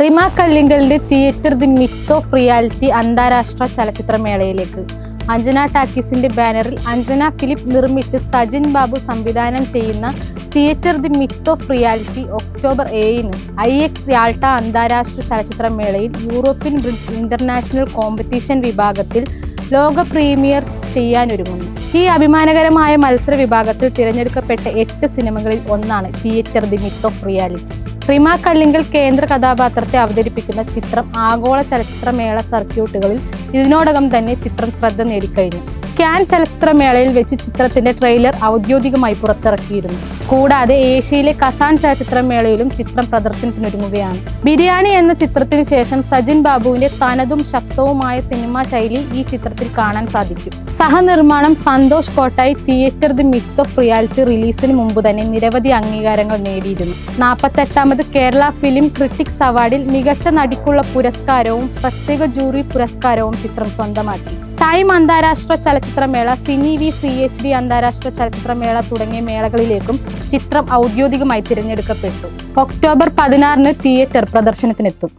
Rima കല്ലിങ്കലിന്റെ theatre the myth of reality അന്താരാഷ്ട്ര ചലച്ചിത്രമേളയിലേക്ക്. അഞ്ജന ടാക്കീസിന്റെ ബാനറിൽ അഞ്ജന ഫിലിപ്പ് നിർമ്മിച്ച് സജിൻ ബാബു സംവിധാനം ചെയ്യുന്ന theatre the myth of reality October ഏഴിന് ഐ എക്സ് യാൾട്ട അന്താരാഷ്ട്ര ചലച്ചിത്രമേളയിൽ യൂറോപ്യൻ ബ്രിഡ്ജ് ഇന്റർനാഷണൽ കോമ്പറ്റീഷൻ വിഭാഗത്തിൽ ലോക പ്രീമിയർ ചെയ്യാനൊരുങ്ങുന്നു. ഈ അഭിമാനകരമായ മത്സര വിഭാഗത്തിൽ തിരഞ്ഞെടുക്കപ്പെട്ട എട്ട് സിനിമകളിൽ ഒന്നാണ് theatre the myth of reality. Rima Kallingal കേന്ദ്ര കഥാപാത്രത്തെ അവതരിപ്പിക്കുന്ന ചിത്രം ആഗോള ചലച്ചിത്രമേള സർക്യൂട്ടുകളിൽ ഇതിനോടകം തന്നെ ചിത്രം ശ്രദ്ധ നേടിക്കഴിഞ്ഞു. ക്യാൻ ചലച്ചിത്രമേളയിൽ വെച്ച് ചിത്രത്തിന്റെ ട്രെയിലർ ഔദ്യോഗികമായി പുറത്തിറക്കിയിരുന്നു. കൂടാതെ ഏഷ്യയിലെ കസാൻ ചലച്ചിത്രമേളയിലും ചിത്രം പ്രദർശനത്തിനൊരുങ്ങുകയാണ്. ബിരിയാണി എന്ന ചിത്രത്തിന് ശേഷം സജിൻ ബാബുവിന്റെ തനതും ശക്തവുമായ സിനിമാ ശൈലി ഈ ചിത്രത്തിൽ കാണാൻ സാധിക്കും. സഹനിർമ്മാണം Santhosh Kottayi theatre the myth of reality റിലീസിന് മുമ്പ് തന്നെ നിരവധി അംഗീകാരങ്ങൾ നേടിയിരുന്നു. നാൽപ്പത്തെട്ടാമത് കേരള ഫിലിം ക്രിട്ടിക്സ് അവാർഡിൽ മികച്ച നടിക്കുള്ള പുരസ്കാരവും പ്രത്യേക ജൂറി പുരസ്കാരവും ചിത്രം സ്വന്തമാക്കി. ടൈം അന്താരാഷ്ട്ര ചലച്ചിത്രമേള cine V C H D അന്താരാഷ്ട്ര ചലച്ചിത്രമേള തുടങ്ങിയ മേളകളിലേക്കും ചിത്രം ഔദ്യോഗികമായി തിരഞ്ഞെടുക്കപ്പെട്ടു. ഒക്ടോബർ പതിനാറിന് തിയേറ്റർ പ്രദർശനത്തിനെത്തും.